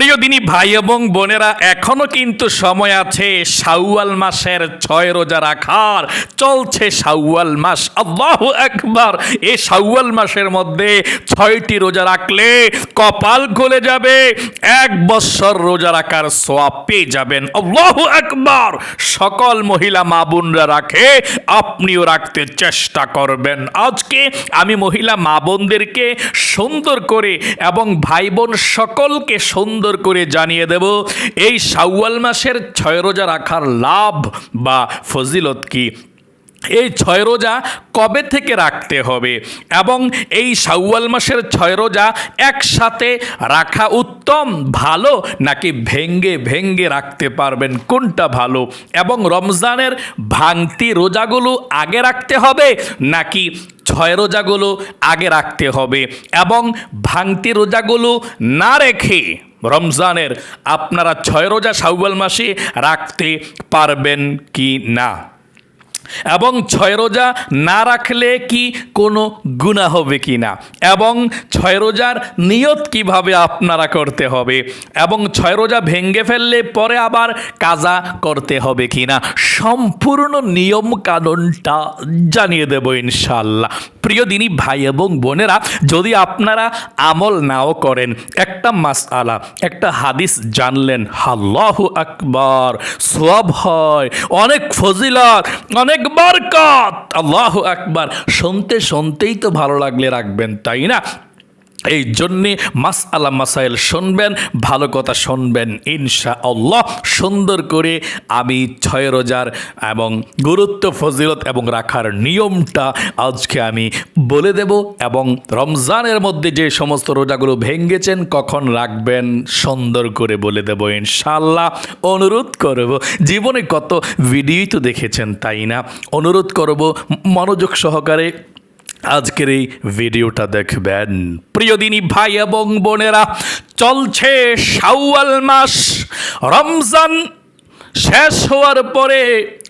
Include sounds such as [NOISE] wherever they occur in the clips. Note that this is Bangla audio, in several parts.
প্রিয় দিনী ভাই এবং বোনেরা, এখনও কিন্তু সময় আছে শাওয়াল মাসের ছয় রোজা রাখার চলছে শাওয়াল মাস। আল্লাহ একবার এই শাওয়াল মাসের মধ্যে ছয়টি রোজা রাখলে কপাল খুলে যাবে, এক বছর রোজা রাখার সোয়াব পেয়ে যাবেন। আল্লাহ একবার সকল মহিলা মা বোনরা রাখে, আপনিও রাখতে চেষ্টা করবেন। আজকে আমি মহিলা মা বোনদেরকে সুন্দর করে এবং ভাই বোন সকলকে সুন্দর করে জানিয়ে দেব, এই শাওয়াল মাসের ছয় রোজা রাখার লাভ বা ফজিলত কি? এই ছয় রোজা কবে থেকে রাখতে হবে? এবং এই শাওয়াল মাসের ছয় রোজা একসাথে রাখা উত্তম ভালো নাকি ভেঙ্গে ভেঙ্গে রাখতে পারবেন কোনটা ভালো? এবং রমজানের ভাঙতি রোজাগুলো আগে রাখতে হবে নাকি ছয় রোজাগুলো আগে রাখতে হবে? এবং ভাঙতি রোজাগুলো না রেখে রমজানের আপনারা ছয় রোজা সাউবাল মাসে রাখতে পারবেন কি না? এবং ছয় রোজা না রাখলে কি কোনো গুণা হবে কি না? এবং ছয় রোজার নিয়ত কীভাবে আপনারা করতে হবে? এবং ছয় রোজা ভেঙ্গে ফেললে পরে আবার কাজা করতে হবে কি না? সম্পূর্ণ নিয়ম কানুনটা জানিয়ে দেব ইনশাল্লাহ প্রিয় দিনী ভাই এবং বোনেরা, যদি আপনারা আমল নাও করেন, একটা মাস আলা একটা হাদিস জানলেন, আল্লাহ আকবার সব হয়, অনেক ফজিলত, অনেক বরকত। আল্লাহ একবার শুনতে শুনতেই তো ভালো লাগলে রাখবেন তাই না? এই জন্যে মাস আলা মাসাইল শুনবেন, ভালো কথা শুনবেন ইনশা আল্লাহ সুন্দর করে আমি ছয় রোজার এবং গুরুত্ব, ফজিলত এবং রাখার নিয়মটা আজকে আমি বলে দেব এবং রমজানের মধ্যে যে সমস্ত রোজাগুলো ভেঙ্গেছেন কখন রাখবেন সুন্দর করে বলে দেব ইনশাল্লাহ অনুরোধ করব, জীবনে কত ভিডিওই তো দেখেছেন, তাই না? অনুরোধ করব, মনোযোগ সহকারে আজকের এই ভিডিওটা দেখবেন। প্রিয় দিনী ভাই এবং বোনেরা, চলছে শাওয়াল মাস। রমজান শেষ হওয়ার পরে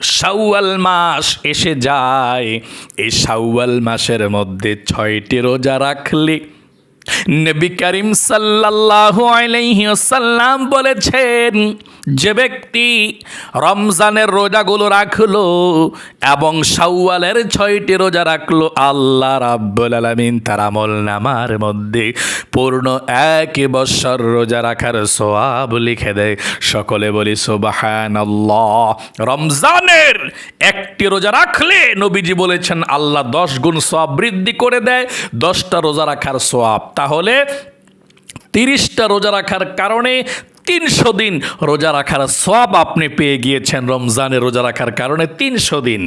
শাওয়াল মাস এসে যায়। এই শাওয়াল মাসের মধ্যে ছয়টি রোজা রাখলে নবী করিম সাল্লাল্লাহু আলাইহি ওয়াসাল্লাম বলেছেন যে ব্যক্তি রমজানের রোজাগুলো রাখল এবং শাওয়ালের ছয়টি রোজা রাখল, আল্লাহ রাব্বুল আলামিন তার আমল নামার মধ্যে পূর্ণ এক বছর রোজা রাখার সোয়াব লিখে দেয়। সকলে বলি, সুবহানাল্লাহ। রমজানের একটি রোজা রাখলে নবীজি বলেছেন, আল্লাহ দশ গুণ সোয়াব বৃদ্ধি করে দেয়, দশটা রোজা রাখার সোয়াব তাহলে তিরিশটা রোজা রাখার কারণে তিনশো দিন রোজা রাখার সব আপনি পেয়ে গিয়েছেন রমজানের রোজা রাখার কারণে তিনশো দিন।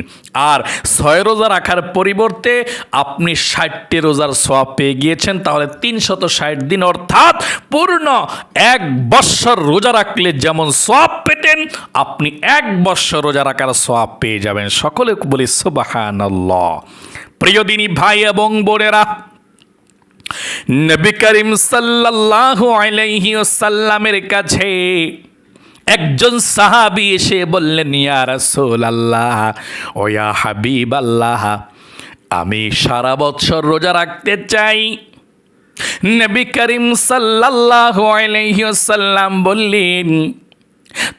আর ছয় রোজা রাখার পরিবর্তে আপনি ষাটটি রোজার সব পেয়ে গিয়েছেন, তাহলে তিনশত ষাট দিন অর্থাৎ পূর্ণ এক বৎসর রোজা রাখলে যেমন সব পেতেন, আপনি এক বৎসর রোজা রাখার সব পেয়ে যাবেন। সকলে বলি সুবাহান প্রিয় দিনী ভাই এবং বোনেরা নবী করিম সাল্লাল্লাহু আলাইহি ওয়াসাল্লামের কাছে একজন সাহাবী এসে বললেন, ইয়া রাসূলুল্লাহ, ও ইয়া হাবিবাল্লাহ, আমি সারা বছর রোজা রাখতে চাই। নবী করিম সাল্লাল্লাহু আলাইহি ওয়াসাল্লাম বললেন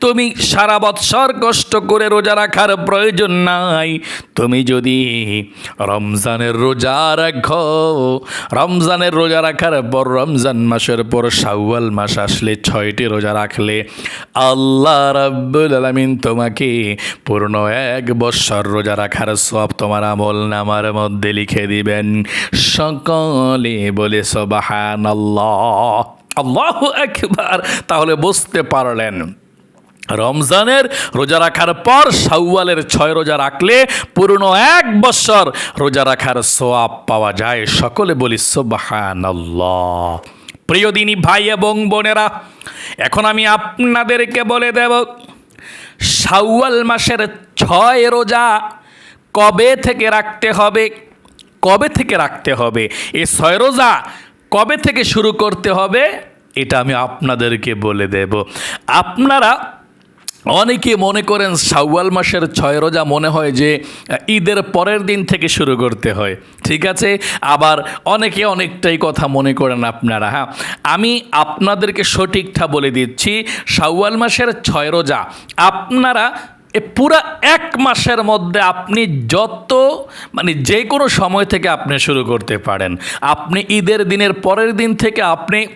তুমি সারা বৎসর কষ্ট করে রোজা রাখার প্রয়োজন নাই। তুমি যদি রমজানের রোজা রাখো, রমজানের রোজা রাখার পর রমজান মাসের পর শাওয়াল মাস আসলে ছয়টি রোজা রাখলে আল্লাহ রাব্বুল আলামিন তোমাকে পূর্ণ এক বৎসর রোজা রাখার সব তোমার আমল নামার মধ্যে লিখে দিবেন। সকলে বলে সবাহান আল্লাহ আল্লাহ একবার তাহলে বুঝতে পারলেন। রমজানের রোজা রাখার পর শাওয়ালের ছয় রোজা রাখলে পুরনো এক বছর রোজা রাখার সোয়াব পাওয়া যায়। সকলে বলি সোবাহান প্রিয় দিনী ভাই এবং বোনেরা, এখন আমি আপনাদেরকে বলে দেব, শাওয়াল মাসের ছয় রোজা কবে থেকে রাখতে হবে? কবে থেকে রাখতে হবে? এই ছয় রোজা কবে থেকে শুরু করতে হবে? এটা আমি আপনাদেরকে বলে দেব। আপনারা অনেকে মনে করেন শাওয়াল মাসের ছয় রোজা মনে হয় যে, ঈদের পরের দিন থেকে শুরু করতে হয়। ঠিক আছে? আবার অনেকে অনেকটাই কথা মনে করেন আপনারা হ্যাঁ? আমি আপনাদেরকে সঠিকটা বলে দিচ্ছি, শাওয়াল মাসের ছয় রোজা, আপনারা এ পুরা এক মাসের মধ্যে আপনি যত মানে যে কোনো সময় থেকে আপনি শুরু করতে পারেন। আপনি ঈদের দিনের পরের দিন থেকে আপনি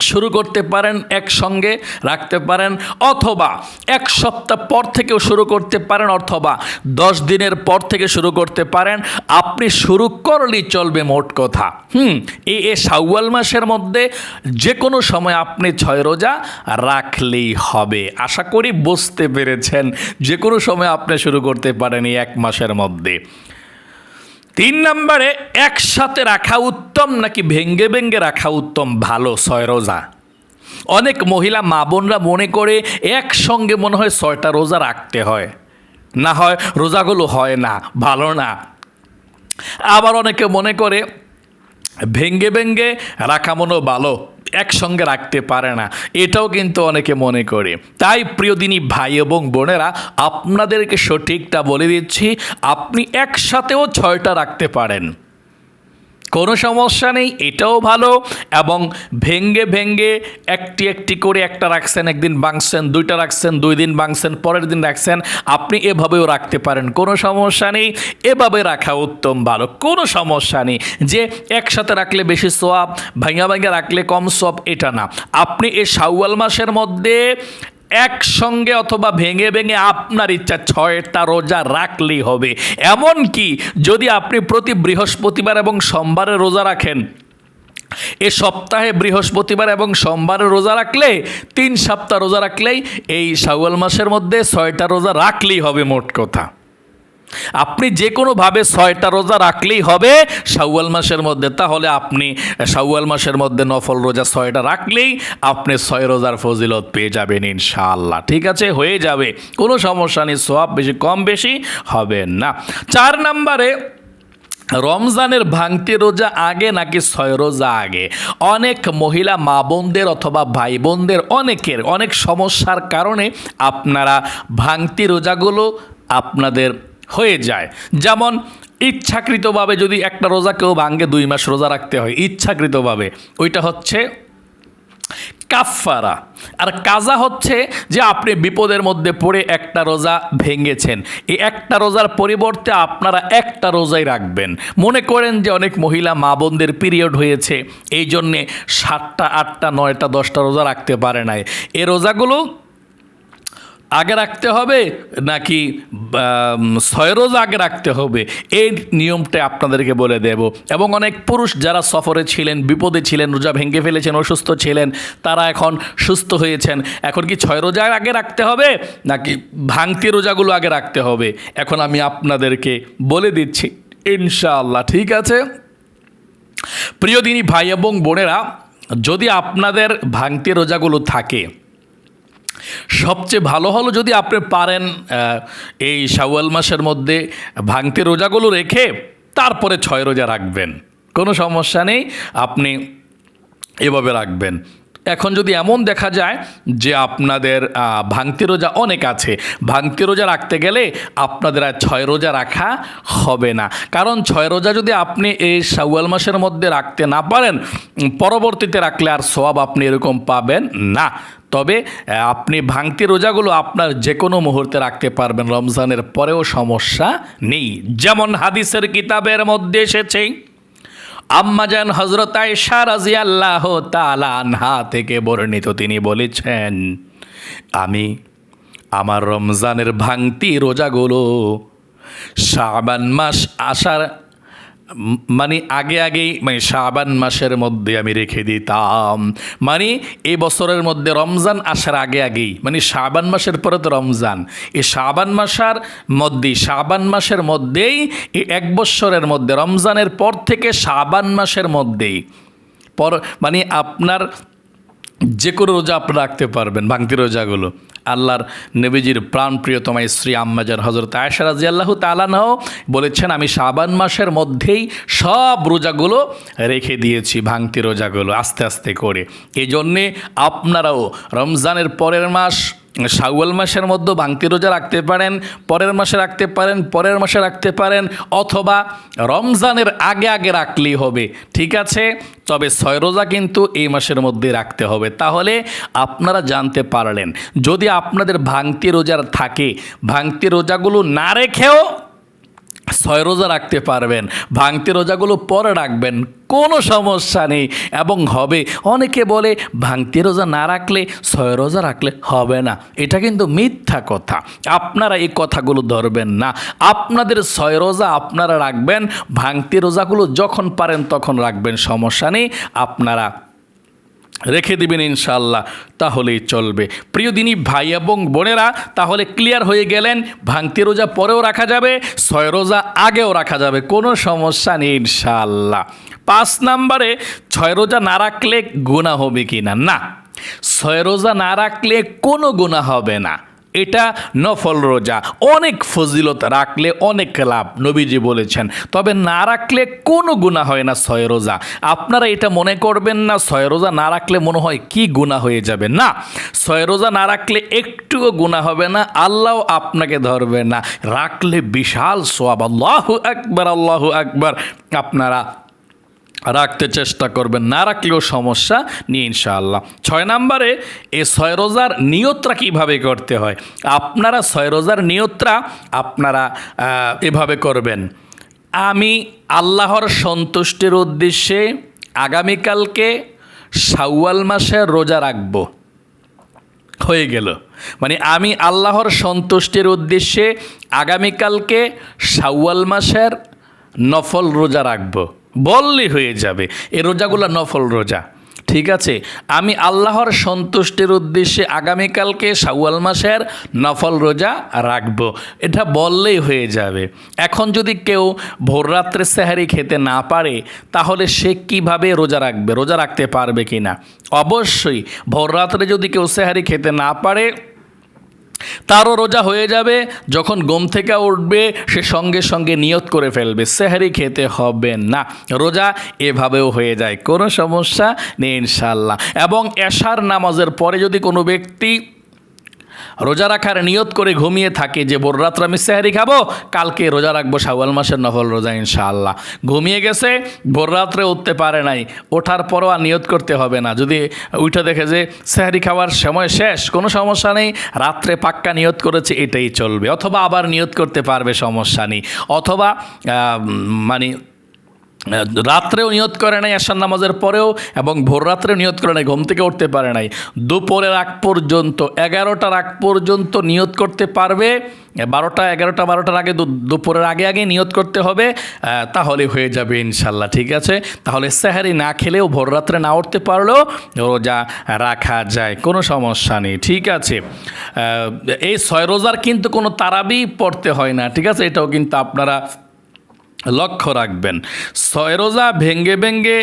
শুরু করতে পারেন একসঙ্গে, রাখতে পারেন, অথবা এক সপ্তাহ পর থেকেও শুরু করতে পারেন, অথবা দশ দিনের পর থেকে শুরু করতে পারেন। আপনি শুরু করলেই চলবে মোট কথা। হুম এই এ শাওয়াল মাসের মধ্যে যে কোনো সময় আপনি ছয় রোজা রাখলেই হবে। আশা করি বুঝতে পেরেছেন। যে কোনো সময় আপনি শুরু করতে পারেন এই এক মাসের মধ্যে। তিন নম্বরে, একসাথে রাখা উত্তম নাকি ভেঙ্গে ভেঙ্গে রাখা উত্তম? ভালো, ছয় রোজা। অনেক মহিলা মা বোনরা মনে করে একসঙ্গে মনে হয় ছয়টা রোজা রাখতে হয়। না হয় রোজাগুলো হয় না, ভালো না। আবার অনেকে মনে করে ভেঙ্গে ভেঙ্গে রাখা মনো ভালো, একসঙ্গে রাখতে পারে না। এটাও কিন্তু অনেকে মনে করে। তাই প্রিয়দিনী ভাই এবং বোনেরা, আপনাদেরকে সঠিকটা বলে দিচ্ছি, আপনি একসাথেও ছয়টা রাখতে পারেন। কোনো সমস্যা নেই, এটাও ভালো এবং ভেঙ্গে ভেঙ্গে একটি একটি করে একটা রাখছেন, একদিন বাংছেন দুইটা রাখছেন, দুই দিন বাংছেন পরের দিন রাখছেন, আপনি এভাবেও রাখতে পারেন, কোনো সমস্যা নেই, এভাবে রাখা উত্তম ভালো, কোনো সমস্যা নেই, যে একসাথে রাখলে বেশি সোয়াব, ভাঙা ভাঙা রাখলে কম সোয়াব, এটা না, আপনি এই শাওয়াল মাসের মধ্যে একসঙ্গে অথবা ভেঙে ভেঙে আপনার ইচ্ছা ছয়টা রোজা রাখলেই হবে। এমন কি, যদি আপনি প্রতি বৃহস্পতিবার এবং সোমবারে রোজা রাখেন, এ সপ্তাহে বৃহস্পতিবার এবং সোমবারে রোজা রাখলে, তিন সপ্তাহ রোজা রাখলেই এই শাওয়াল মাসের মধ্যে ছয়টা রোজা রাখলেই হবে মোট কথা। আপনি যে কোনোভাবে ছয়টা রোজা রাখলেই হবে শাওয়াল মাসের মধ্যে। তাহলে আপনি শাওয়াল মাসের মধ্যে নফল রোজা ছয়টা রাখলেই আপনি ছয় রোজার ফজিলত পেয়ে যাবেন ইনশাআল্লাহ। ঠিক আছে? হয়ে যাবে। কোনো সমস্যা নেই সোয়াব বেশি, কম বেশি হবে না। চার নম্বরে, রমজানের ভাঙতি রোজা আগে নাকি ছয় রোজা আগে? অনেক মহিলা মা বোনদের অথবা ভাই বোনদের অনেকের, অনেক সমস্যার কারণে আপনারা ভাঙতি রোজাগুলো আপনাদের হয়ে যায়। যেমন, ইচ্ছাকৃতভাবে যদি একটা রোজা কেউ ভাঙ্গে দুই মাস রোজা রাখতে হয়, ইচ্ছাকৃতভাবে। ওইটা হচ্ছে কাফফারা। আর কাজা হচ্ছে যে আপনি বিপদের মধ্যে পড়ে একটা রোজা ভেঙেছেন। এই একটা রোজার পরিবর্তে আপনারা একটা রোজাই রাখবেন। মনে করেন যে অনেক মহিলা মা বোনদের পিরিয়ড হয়েছে এই জন্যে সাতটা, আটটা, নয়টা, দশটা রোজা রাখতে পারে নাই। এ রোজাগুলো আগে রাখতে হবে নাকি আম, ছয় রোজ আগে রাখতে হবে? এই নিয়মটা আপনাদেরকে বলে দেব। এবং অনেক পুরুষ যারা সফরে ছিলেন বিপদে ছিলেন রোজা ভেঙে ফেলেছেন অসুস্থ ছিলেন তারা এখন সুস্থ হয়েছেন। এখন কি ছয় রোজা আগে রাখতে হবে নাকি ভাঙতি রোজাগুলো আগে রাখতে হবে? এখন আমি আপনাদেরকে বলে দিচ্ছি ইনশাআল্লাহ ঠিক আছে? প্রিয় দিনী ভাই এবং বোনেরা যদি আপনাদের ভাঙতি রোজাগুলো থাকে সবচেয়ে ভালো হলো যদি আপনি পারেন এই শাওয়াল মাসের মধ্যে ভাঙতে রোজাগুলো রেখে তারপরে ছয় রোজা রাখবেন। কোনো সমস্যা নেই, আপনি এভাবে রাখবেন। এখন যদি এমন দেখা যায় যে আপনাদের ভাঙতি রোজা অনেক আছে, ভাঙতি রোজা রাখতে গেলে আপনাদের আর ছয় রোজা রাখা হবে না। কারণ ছয় রোজা যদি আপনি এই শাওয়াল মাসের মধ্যে রাখতে না পারেন, পরবর্তীতে রাখলে আর সব আপনি এরকম পাবেন না। তবে আপনি ভাঙতি রোজাগুলো আপনার যে কোনো মুহূর্তে রাখতে পারবেন। রমজানের পরেও সমস্যা নেই। যেমন হাদিসের কিতাবের মধ্যে এসেছে আম্মাজান হজরত আয়সা রাজিয়াল্লাহ তাআলা আনহা থেকে বর্ণিত তিনি বলেছেন, আমি আমার রমজানের ভাঙতি রোজাগুলো শাবান মাস আসার মানে আগে আগেই মানে শাবান মাসের মধ্যে আমি রেখে দিতাম। মানে এই বছরের মধ্যে রমজান আসার আগে আগেই মানে শাবান মাসের পরে তো রমজান। এই শাবান মাসার মধ্যেই শাবান মাসের মধ্যেই এই এক বছরের মধ্যে, রমজানের পর থেকে শাবান মাসের মধ্যেই। পর মানে আপনার যে কোনো রোজা আপনি রাখতে পারবেন, ভাঙতি রোজাগুলো। আল্লাহর নবীজির প্রাণ প্রিয়তমা স্ত্রী আম্মাজার হজরত আয়সা রাজি আল্লাহ তালানাও বলেছেন, আমি শাবান মাসের মধ্যেই সব রোজাগুলো রেখে দিয়েছি, ভাঙতি রোজাগুলো আস্তে আস্তে করে। এই জন্যে আপনারাও রমজানের পরের মাস শাওয়াল মাসের মধ্যে ভাঙতি রোজা রাখতে পারেন, পরের মাসে রাখতে পারেন, পরের মাসে রাখতে পারেন, অথবা রমজানের আগে আগে রাখলেই হবে। ঠিক আছে? তবে ছয় রোজা কিন্তু এই মাসের মধ্যে রাখতে হবে। তাহলে আপনারা জানতে পারলেন, যদি আপনাদের ভাঙতি রোজার থাকে, ভাঙতি রোজাগুলো না রেখেও ছয় রোজা রাখতে পারবেন, ভাঙতি রোজাগুলো পরে রাখবেন, কোনো সমস্যা নেই। এবং হবে, অনেকে বলে ভাঙতি রোজা না রাখলে ছয় রোজা রাখলে হবে না। এটা কিন্তু মিথ্যা কথা। আপনারা এই কথাগুলো ধরবেন না। আপনাদের ছয় রোজা আপনারা রাখবেন, ভাঙতি রোজাগুলো যখন পারেন তখন রাখবেন, সমস্যা নেই। আপনারা রেখে দেবেন ইনশাল্লাহ তাহলেই চলবে। প্রিয় দিনী ভাই এবং বোনেরা, তাহলে ক্লিয়ার হয়ে গেলেন, ভাঙতি রোজা পরেও রাখা যাবে, ছয় রোজা আগেও রাখা যাবে, কোনো সমস্যা নেই ইনশাল্লাহ পাঁচ নাম্বারে, ছয় রোজা না রাখলে গোনা হবে কি না না ছয় রোজা না রাখলে কোনো গোনা হবে না। এটা নফল রোজা। অনেক ফজিলত রাখলে অনেক লাভ, নবীজি বলেছেন। তবে না রাখলে কোনো গুণা হয় না ছয় রোজা। আপনারা এটা মনে করবেন না, ছয় রোজা না রাখলে মনে হয় কি গুণা হয়ে যাবে। না, ছয় রোজা না রাখলে একটুও গুণা হবে না আল্লাহ আপনাকে ধরবে না। রাখলে বিশাল সোয়াব। আল্লাহ একবার আল্লাহ একবার আপনারা রাখতে চেষ্টা করবেন, না রাখলেও সমস্যা নিয়ে ইনশাআল্লাহ। ছয় নম্বরে এই ছয় রোজার নিয়তরা কীভাবে করতে হয়? আপনারা ছয় রোজার নিয়তরা আপনারা এভাবে করবেন। আমি আল্লাহর সন্তুষ্টির উদ্দেশ্যে আগামীকালকে শাওয়াল মাসের রোজা রাখব। হয়ে গেল। মানে আমি আল্লাহর সন্তুষ্টির উদ্দেশ্যে আগামীকালকে শাওয়াল মাসের নফল রোজা রাখব। বললেই হয়ে যাবে। এ রোজাগুলো নফল রোজা। ঠিক আছে? আমি আল্লাহর সন্তুষ্টির উদ্দেশ্যে আগামীকালকে শাওয়াল মাসের নফল রোজা রাখব। এটা বললেই হয়ে যাবে। এখন যদি কেউ ভোররাত্রে সেহারি খেতে না পারে, তাহলে সে কীভাবে রোজা রাখবে? রোজা রাখতে পারবে কি না অবশ্যই ভোররাত্রে যদি কেউ সেহারি খেতে না পারে তারও রোজা হয়ে যাবে, যখন গম থেকে উঠবে, সে সঙ্গে সঙ্গে নিয়ত করে ফেলবে, সেহারি খেতে হবে না। রোজা এভাবেও হয়ে যায়, কোনো সমস্যা নেই ইনশাল্লাহ এবং এশার নামাজের পরে যদি কোনো ব্যক্তি রোজা রাখার নিয়ত করে ঘুমিয়ে থাকে যে রাত্রে আমি সেহারি খাব, কালকে রোজা রাখব শাওয়াল মাসের নফল রোজা ইনশাআল্লাহ। ঘুমিয়ে গেছে, ভোর রাত্রে উঠতে পারে নাই, ওঠার পরও আর নিয়ত করতে হবে না। যদি উঠে দেখে যে সেহারি খাওয়ার সময় শেষ, কোনো সমস্যা নেই, রাত্রে পাক্কা নিয়ত করেছে, এটাই চলবে। অথবা আবার নিয়ত করতে পারবে, সমস্যা নেই। অথবা মানে রাত্রেও নিয়ত করে নাই, আসার নামাজের পরেও এবং ভোর রাত্রে নিয়ত করে নাই, ঘুম থেকে উঠতে পারে নাই। দুপুরের আগ পর্যন্ত, এগারোটার আগ পর্যন্ত নিয়ত করতে পারবে, বারোটা, এগারোটা, বারোটার আগে দুপুরের আগে আগে নিয়ত করতে হবে তাহলে হয়ে যাবে ইনশাল্লাহ ঠিক আছে? তাহলে সেহারি না খেলেও ভোর রাত্রে না উঠতে পারলেও রোজা রাখা যায়, কোনো সমস্যা নেই, ঠিক আছে? এই ছয় রোজার কিন্তু কোনো তারাবি পড়তে হয় না, ঠিক আছে? এটাও কিন্তু আপনারা লক্ষ্য রাখবেন। ছয় রোজা ভেঙ্গে ভেঙ্গে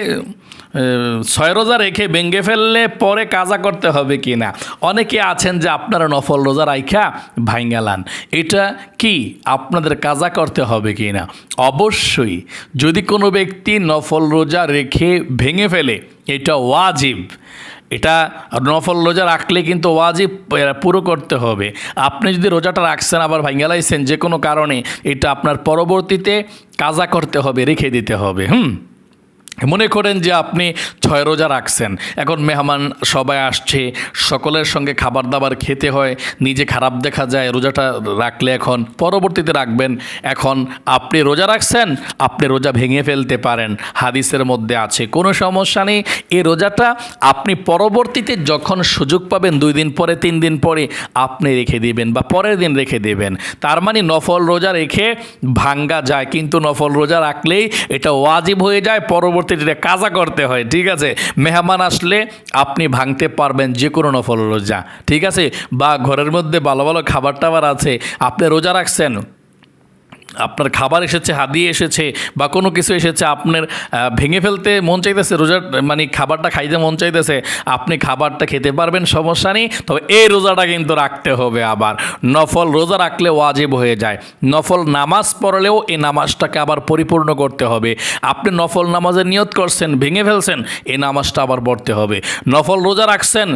ছয় রোজা রেখে ভেঙ্গে ফেললে পরে কাজা করতে হবে কি না? অনেকে আছেন যে আপনারা নফল রোজা রাইখা ভাঙ্গালান এটা কি? আপনাদের কাজা করতে হবে কি না? অবশ্যই, যদি কোনো ব্যক্তি নফল রোজা রেখে ভেঙে ফেলে, এটা ওয়াজিব। এটা নফল রোজা রাখলে কিন্তু ওয়াজিব পুরো করতে হবে। আপনি যদি রোজাটা রাখছেন, আবার ভাঙ্গালাইছেন যে কোনো কারণে, এটা আপনার পরবর্তীতে কাজা করতে হবে, রেখে দিতে হবে, হুম? মনে করেন যে আপনি ছয় রোজা রাখছেন। এখন মেহমান সবাই আসছে, সকলের সঙ্গে খাবার দাবার খেতে হয়, নিজে খারাপ দেখা যায়, রোজাটা রাখলে এখন পরবর্তীতে রাখবেন। এখন আপনি রোজা রাখছেন, আপনি রোজা ভেঙে ফেলতে পারেন, হাদিসের মধ্যে আছে। কোনো সমস্যা নেই এই রোজাটা আপনি পরবর্তীতে যখন সুযোগ পাবেন, দুই দিন পরে, তিন দিন পরে আপনি রেখে দিবেন বা পরের দিন রেখে দেবেন। তার মানে নফল রোজা রেখে ভাঙ্গা যায়, কিন্তু নফল রোজা রাখলেই এটা ওয়াজিব হয়ে যায় পরবর্তীতে এটা কাজা করতে হয়, ঠিক আছে? মেহমান আসলে আপনি ভাঙতে পারবেন যে কোনো নফল রোজা, ঠিক আছে? বা ঘরের মধ্যে ভালো ভালো খাবার টাবার আছে, আপনি রোজা রাখছেন আপনার খাবার এসেছে, হাদিয়ে এসেছে বা কোনো কিছু এসেছে, আপনার ভেঙে ফেলতে মন চাইতেছে রোজার মানে খাবারটা খাইতে মন চাইতেছে, আপনি খাবারটা খেতে পারবেন, সমস্যা নেই। তবে এই রোজাটা কিন্তু রাখতে হবে আবার। নফল রোজা রাখলে ওয়াজিব হয়ে যায়। নফল নামাজ পড়লেও এই নামাজটাকে আবার পরিপূর্ণ করতে হবে। আপনি নফল নামাজের নিয়ত করছেন, ভেঙে ফেলছেন, এই নামাজটা আবার পড়তে হবে। নফল রোজা রাখছেন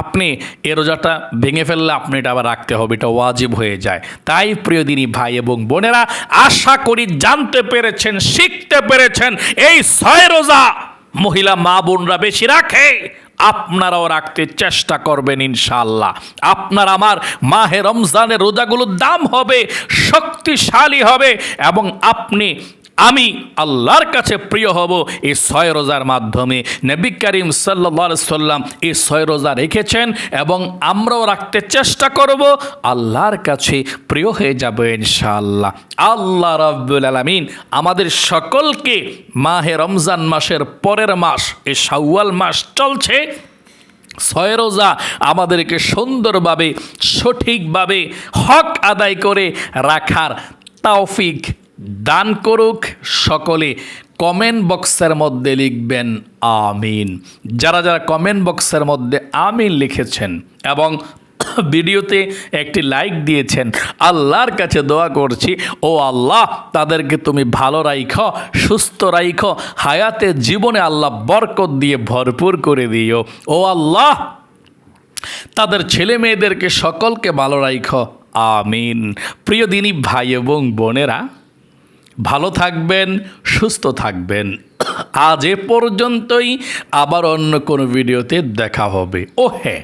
আপনি এ রোজাটা ভেঙে ফেললে আপনি এটা আবার রাখতে হবে, এটা ওয়াজিব হয়ে যায়। তাই প্রিয় দিনী ভাই এবং বোনেরা, আশা করি জানতে পেরেছেন, শিখতে পেরেছেন, এই ছয় রোজা মহিলা মা বোনরা বেশি রাখে, আপনারাও রাখতে চেষ্টা করবেন ইনশাল্লাহ আপনার আমার মাহে রমজানের রোজাগুলোর দাম হবে, শক্তিশালী হবে এবং আপনি আমি আল্লাহর কাছে প্রিয় হব, এই ছয় রোজার মাধ্যমে। নবী করিম সাল্লা সাল্লাম এই ছয় রোজা রেখেছেন এবং আমরাও রাখতে চেষ্টা করব, আল্লাহর কাছে প্রিয় হয়ে যাব ইনশাআল্লাহ। আল্লাহ রব্বুল আলমিন আমাদের সকলকে মাহে রমজান মাসের পরের মাস, এই শাওয়াল মাস চলছে। ছয় রোজা আমাদেরকে সুন্দরভাবে, সঠিকভাবে হক আদায় করে রাখার তাওফিক দান করুক সকলে কমেন্ট বক্সের মধ্যে লিখবেন আমিন। যারা যারা কমেন্ট বক্সের মধ্যে আমিন লিখেছেন এবং [COUGHS] ভিডিওতে একটি লাইক দিয়েছেন, আল্লাহর কাছে দোয়া করছি, ও আল্লাহ তাদেরকে তুমি ভালো রাইখ, সুস্থ রাইখ, হায়াতে জীবনে আল্লাহ বরকত দিয়ে ভরপুর করে দিও। ও আল্লাহ তাদের ছেলে মেয়েদেরকে সকলকে ভালো রাইখ, আমিন। প্রিয় দিনী ভাই এবং বোনেরা ভালো থাকবেন, সুস্থ থাকবেন। [CLEARS THROAT] আজ এ পর্যন্তই, আবার অন্য কোনো ভিডিওতে দেখা হবে। ও হ্যাঁ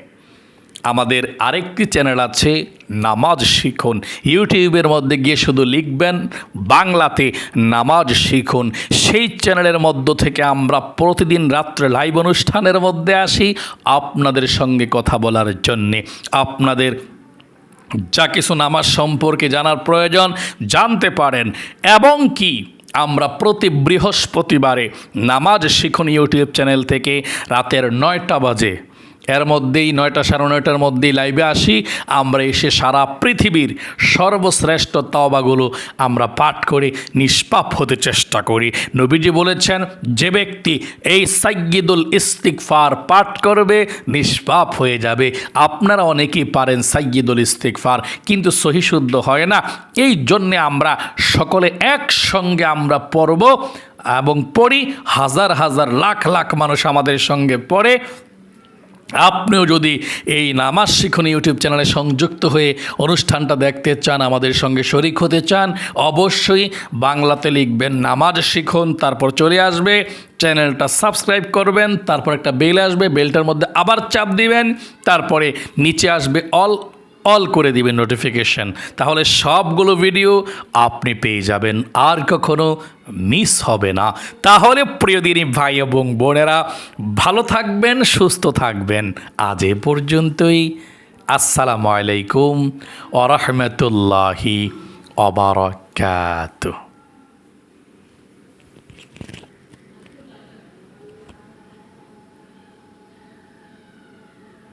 আমাদের আরেকটি চ্যানেল আছে, নামাজ শিখুন। ইউটিউবের মধ্যে গিয়ে শুধু লিখবেন, বাংলাতে নামাজ শিখুন। সেই চ্যানেলের মধ্য থেকে আমরা প্রতিদিন রাত্রে লাইভ অনুষ্ঠানের মধ্যে আসি, আপনাদের সঙ্গে কথা বলার জন্যে। আপনাদের যা কিছু নামাজ সম্পর্কে জানার প্রয়োজন, জানতে পারেন। এবং কি আমরা প্রতি বৃহস্পতিবারে নামাজ শিখন ইউটিউব চ্যানেল থেকে রাতের নয়টা বাজে। এর মধ্যেই নয়টা সাড়ে নয়টার মধ্যেই লাইভে আসি। আমরা এসে সারা পৃথিবীর সর্বশ্রেষ্ঠ তবাগুলো আমরা পাঠ করে, নিষ্পাপ হতে চেষ্টা করি। নবীজি বলেছেন, যে ব্যক্তি এই সাইয়দুল ইস্তিকফার পাঠ করবে, নিষ্পাপ হয়ে যাবে। আপনারা অনেকেই পারেন সাইয়দুল ইস্তিকফার কিন্তু সহিশুদ্ধ হয় না। এই জন্যে আমরা সকলে একসঙ্গে আমরা পড়ব এবং পড়ি। হাজার হাজার লাখ লাখ মানুষ আমাদের সঙ্গে পড়ে। আপনিও যদি এই নামাজ শিখুন ইউটিউব চ্যানেলে সংযুক্ত হয়ে অনুষ্ঠানটা দেখতে চান, আমাদের সঙ্গে শরিক হতে চান, অবশ্যই বাংলাতে লিখবেন, নামাজ শিখুন, তারপর চলে আসবে, চ্যানেলটা সাবস্ক্রাইব করবেন, তারপর একটা বেল আসবে, বেলটার মধ্যে আবার চাপ দিবেন, তারপরে নিচে আসবে অল অল করে দিবেন নোটিফিকেশান তাহলে সবগুলো ভিডিও আপনি পেয়ে যাবেন, আর কখনো মিস হবে না। তাহলে প্রিয় দিনী ভাই এবং বোনেরা, ভালো থাকবেন, সুস্থ থাকবেন। আজ এ পর্যন্তই। আসসালামু আলাইকুম ওরহমতুল্লাহি অবরকাত